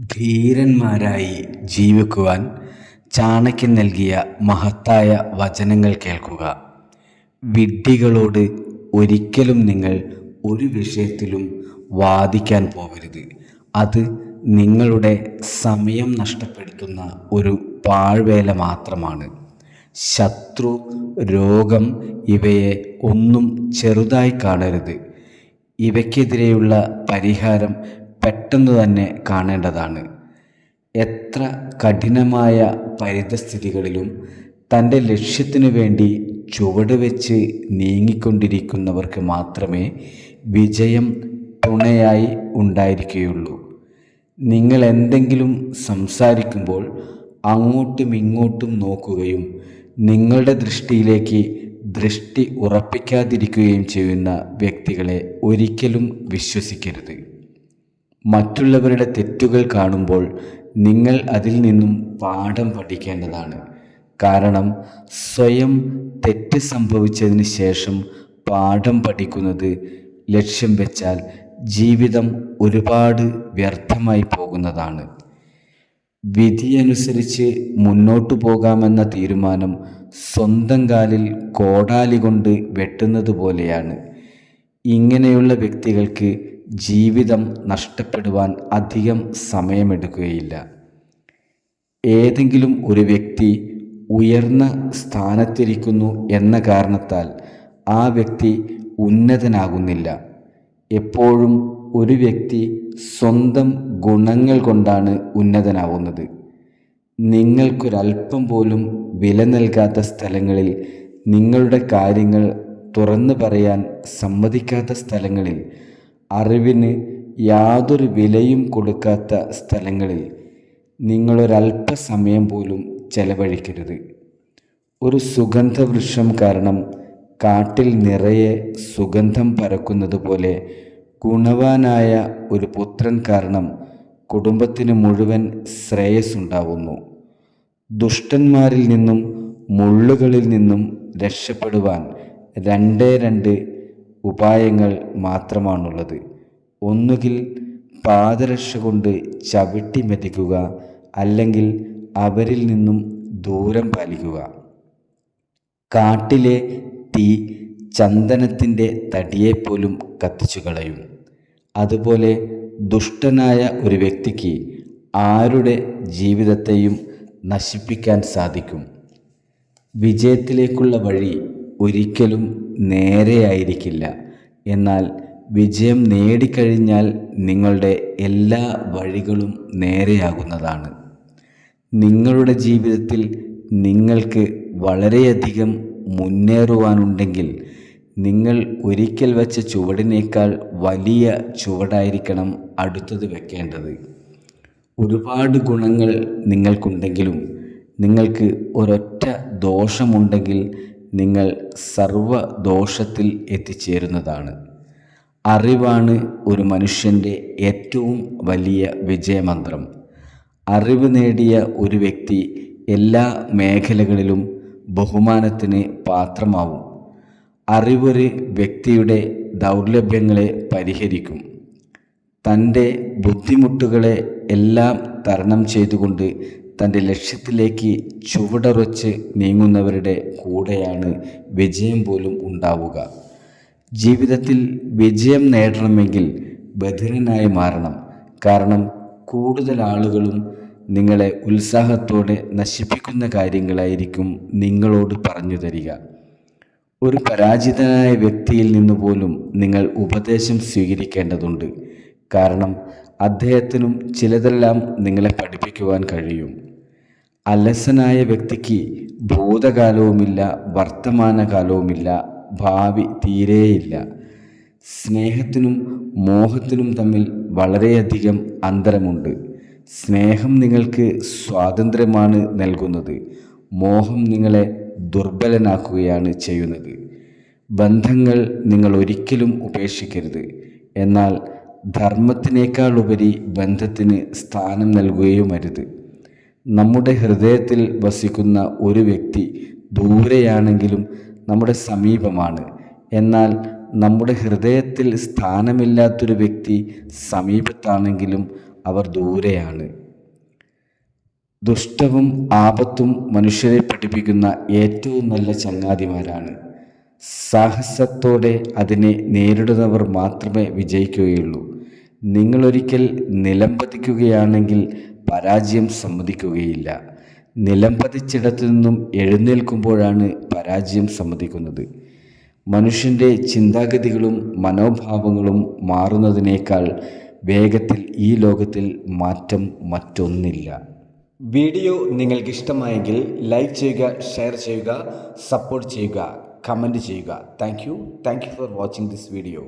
ധീരന്മാരായി ജീവിക്കുവാൻ ചാണക്യൻ നൽകിയ മഹത്തായ വചനങ്ങൾ കേൾക്കുക. വിഡ്ഢികളോട് ഒരിക്കലും നിങ്ങൾ ഒരു വിഷയത്തിലും വാദിക്കാൻ പോകരുത്. അത് നിങ്ങളുടെ സമയം നഷ്ടപ്പെടുത്തുന്ന ഒരു പാഴ്വേല മാത്രമാണ്. ശത്രു രോഗം ഇവയെ ഒന്നും ചെറുതായി കാണരുത്. ഇവയ്ക്കെതിരെയുള്ള പരിഹാരം പെട്ടെന്ന് തന്നെ കാണേണ്ടതാണ്. എത്ര കഠിനമായ പരിതസ്ഥിതികളിലും തന്റെ ലക്ഷ്യത്തിനു വേണ്ടി ചുവടുവെച്ച് നീങ്ങിക്കൊണ്ടിരിക്കുന്നവർക്ക് മാത്രമേ വിജയം തുണയായി ഉണ്ടായിരിക്കുകയുള്ളൂ. നിങ്ങൾ എന്തെങ്കിലും സംസാരിക്കുമ്പോൾ അങ്ങോട്ടും ഇങ്ങോട്ടും നോക്കുകയും നിങ്ങളുടെ ദൃഷ്ടിയിലേക്ക് ദൃഷ്ടി ഉറപ്പിക്കാതിരിക്കുകയും ചെയ്യുന്ന വ്യക്തികളെ ഒരിക്കലും വിശ്വസിക്കരുത്. മറ്റുള്ളവരുടെ തെറ്റുകൾ കാണുമ്പോൾ നിങ്ങൾ അതിൽ നിന്നും പാഠം പഠിക്കേണ്ടതാണ്. കാരണം സ്വയം തെറ്റ് സംഭവിച്ചതിന് ശേഷം പാഠം പഠിക്കുന്നത് ലക്ഷ്യം വെച്ചാൽ ജീവിതം ഒരുപാട് വ്യർത്ഥമായി പോകുന്നതാണ്. വിധിയനുസരിച്ച് മുന്നോട്ടു പോകാമെന്ന തീരുമാനം സ്വന്തം കാലിൽ കോടാലി കൊണ്ട് വെട്ടുന്നത് പോലെയാണ്. ഇങ്ങനെയുള്ള വ്യക്തികൾക്ക് ജീവിതം നഷ്ടപ്പെടുവാൻ അധികം സമയമെടുക്കുകയില്ല. ഏതെങ്കിലും ഒരു വ്യക്തി ഉയർന്ന സ്ഥാനത്തിരിക്കുന്നു എന്ന കാരണത്താൽ ആ വ്യക്തി ഉന്നതനാകുന്നില്ല. എപ്പോഴും ഒരു വ്യക്തി സ്വന്തം ഗുണങ്ങൾ കൊണ്ടാണ് ഉന്നതനാവുന്നത്. നിങ്ങൾക്കൊരൽപ്പം പോലും വില നൽകാത്ത സ്ഥലങ്ങളിൽ നിങ്ങളുടെ കാര്യങ്ങൾ തുറന്നു പറയാൻ സമ്മതിക്കാത്ത സ്ഥലങ്ങളിൽ അറിവിന് യാതൊരു വിലയും കൊടുക്കാത്ത സ്ഥലങ്ങളിൽ നിങ്ങളൊരല്പസമയം പോലും ചെലവഴിക്കരുത്. ഒരു സുഗന്ധവൃക്ഷം കാരണം കാട്ടിൽ നിറയെ സുഗന്ധം പരക്കുന്നത് പോലെ ഗുണവാനായ ഒരു പുത്രൻ കാരണം കുടുംബത്തിന് മുഴുവൻ ശ്രേയസ്സുണ്ടാവുന്നു. ദുഷ്ടന്മാരിൽ നിന്നും മുള്ളുകളിൽ നിന്നും രക്ഷപ്പെടുവാൻ രണ്ടേ രണ്ട് ഉപായങ്ങൾ മാത്രമാണുള്ളത്. ഒന്നുകിൽ പാദരക്ഷ കൊണ്ട് ചവിട്ടി മെതിക്കുക അല്ലെങ്കിൽ അവരിൽ നിന്നും ദൂരം പാലിക്കുക. കാട്ടിലെ തീ ചന്ദനത്തിന്റെ തടിയെപ്പോലും കത്തിച്ചു കളയും അതുപോലെ ദുഷ്ടനായ ഒരു വ്യക്തിക്ക് ആരുടെ ജീവിതത്തെയും നശിപ്പിക്കാൻ സാധിക്കും. വിജയത്തിലേക്കുള്ള വഴി ഒരിക്കലും നേരെയായിരിക്കില്ല. എന്നാൽ വിജയം നേടിക്കഴിഞ്ഞാൽ നിങ്ങളുടെ എല്ലാ വഴികളും നേരെയാകുന്നതാണ്. നിങ്ങളുടെ ജീവിതത്തിൽ നിങ്ങൾക്ക് വളരെയധികം മുന്നേറുവാനുണ്ടെങ്കിൽ നിങ്ങൾ ഒരിക്കൽ വെച്ച ചുവടിനേക്കാൾ വലിയ ചുവടായിരിക്കണം അടുത്തത് വെക്കേണ്ടത്. ഒരുപാട് ഗുണങ്ങൾ നിങ്ങൾക്കുണ്ടെങ്കിലും നിങ്ങൾക്ക് ഒരൊറ്റ ദോഷമുണ്ടെങ്കിൽ നിങ്ങൾ സർവദോഷത്തിൽ എത്തിച്ചേരുന്നതാണ്. അറിവാണ് ഒരു മനുഷ്യന്റെ ഏറ്റവും വലിയ വിജയമന്ത്രം. അറിവ് നേടിയ ഒരു വ്യക്തി എല്ലാ മേഖലകളിലും ബഹുമാനത്തിന് പാത്രമാവും. അറിവൊരു വ്യക്തിയുടെ ദൗർലഭ്യങ്ങളെ പരിഹരിക്കും. തന്റെ ബുദ്ധിമുട്ടുകളെ എല്ലാം തരണം ചെയ്തുകൊണ്ട് തന്റെ ലക്ഷ്യത്തിലേക്ക് ചുവടറച്ച് നീങ്ങുന്നവരുടെ കൂടെയാണ് വിജയം പോലും ഉണ്ടാവുക. ജീവിതത്തിൽ വിജയം നേടണമെങ്കിൽ ബധിരനായി മാറണം. കാരണം കൂടുതൽ ആളുകളും നിങ്ങളെ ഉത്സാഹത്തോടെ നശിപ്പിക്കുന്ന കാര്യങ്ങളായിരിക്കും നിങ്ങളോട് പറഞ്ഞു തരിക. ഒരു പരാജിതനായ വ്യക്തിയിൽ നിന്ന് പോലും നിങ്ങൾ ഉപദേശം സ്വീകരിക്കേണ്ടതുണ്ട്. കാരണം അദ്ദേഹത്തിനും ചിലതെല്ലാം നിങ്ങളെ പഠിപ്പിക്കുവാൻ കഴിയും. അലസനായ വ്യക്തിക്ക് ഭൂതകാലവുമില്ല വർത്തമാനകാലവുമില്ല ഭാവി തീരെയില്ല. സ്നേഹത്തിനും മോഹത്തിനും തമ്മിൽ വളരെയധികം അന്തരമുണ്ട്. സ്നേഹം നിങ്ങൾക്ക് സ്വാതന്ത്ര്യമാണ് നൽകുന്നത്. മോഹം നിങ്ങളെ ദുർബലനാക്കുകയാണ് ചെയ്യുന്നത്. ബന്ധങ്ങൾ നിങ്ങൾ ഒരിക്കലും ഉപേക്ഷിക്കരുത്. എന്നാൽ ധർമ്മത്തിനേക്കാളുപരി ബന്ധത്തിന് സ്ഥാനം നൽകുകയും അരുത്. നമ്മുടെ ഹൃദയത്തിൽ വസിക്കുന്ന ഒരു വ്യക്തി ദൂരെയാണെങ്കിലും നമ്മുടെ സമീപമാണ്. എന്നാൽ നമ്മുടെ ഹൃദയത്തിൽ സ്ഥാനമില്ലാത്തൊരു വ്യക്തി സമീപത്താണെങ്കിലും അവർ ദൂരെയാണ്. ദുഷ്ടവും ആപത്തും മനുഷ്യരെ പഠിപ്പിക്കുന്ന ഏറ്റവും നല്ല ചങ്ങാതിമാരാണ്. സാഹസത്തോടെ അതിനെ നേരിടുന്നവർ മാത്രമേ വിജയിക്കുകയുള്ളൂ. നിങ്ങളൊരിക്കൽ നിലംപതിക്കുകയാണെങ്കിൽ പരാജയം സമ്മതിക്കുകയില്ല. നിലംപതിച്ചിടത്തു നിന്നും എഴുന്നേൽക്കുമ്പോഴാണ് പരാജയം സമ്മതിക്കുന്നത്. മനുഷ്യന്റെ ചിന്താഗതികളും മനോഭാവങ്ങളും മാറുന്നതിനേക്കാൾ വേഗത്തിൽ ഈ ലോകത്തിൽ മാറ്റം മറ്റൊന്നില്ല. വീഡിയോ നിങ്ങൾക്ക് ഇഷ്ടമായെങ്കിൽ ലൈക്ക് ചെയ്യുക ഷെയർ ചെയ്യുക സപ്പോർട്ട് ചെയ്യുക കമന്റ് ചെയ്യുക. Thank you. Thank you for watching this video.